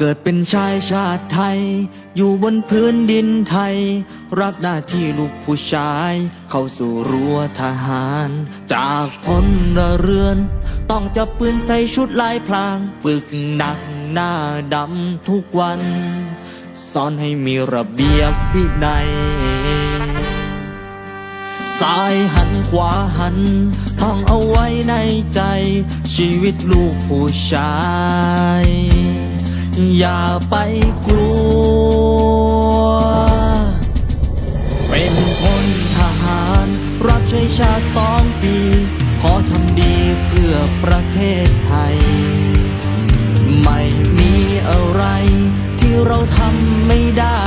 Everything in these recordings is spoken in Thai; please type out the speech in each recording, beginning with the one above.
เกิดเป็นชายชาติไทย อยู่บนพื้นดินไทย รับหน้าที่ลูกผู้ชาย เข้าสู่รั้วทหาร จากพลเรือน ต้องจับปืนใส่ชุดลายพลาง ฝึกหนักหน้าดำทุกวัน สอนให้มีระเบียบวินัยซ้ายหันขวาหัน ท่องเอาไว้ในใจ ชีวิตลูกผู้ชาย อย่าไปกลัว เป็นคนทหาร รับใช้ชาติสองปี ขอทำดีเพื่อประเทศไทย ไม่มีอะไรที่เราทำไม่ได้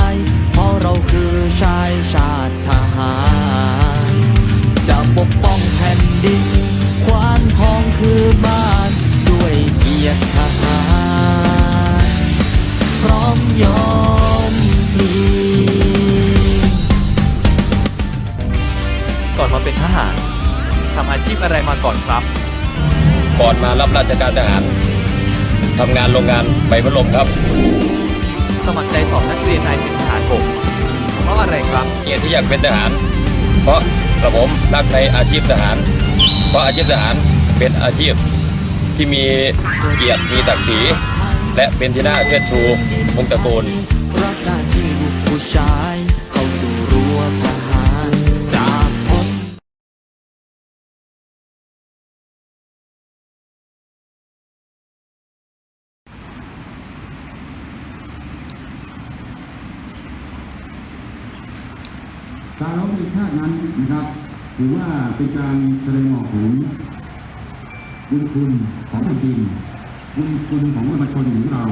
เพราะเราคือชายชาติทหาร จะปกป้องแผ่นดิน อนมาเป็นทหารทำอาชีพอะไรมาก่อนครับ ก่อนมารับราชการทหารทำงานโรงงานใบพัดลมครับ สมัครใจสอบนักเรียนนายสิบทหารบกเพราะอะไรครับเหตุที่อยากเป็นทหาร เพราะกระผมรักในอาชีพทหาร เพราะอาชีพทหารเป็นอาชีพที่มีเกียรติมีศักดิ์ศรีและเป็นที่น่าเชิดชูวงศ์ตระกูล การร้องเพลงชาตินั้นนะครับถือว่าเป็นการแสดงออกถึงบุญคุณของแผ่นดินบุญคุณของประชาชนของเรา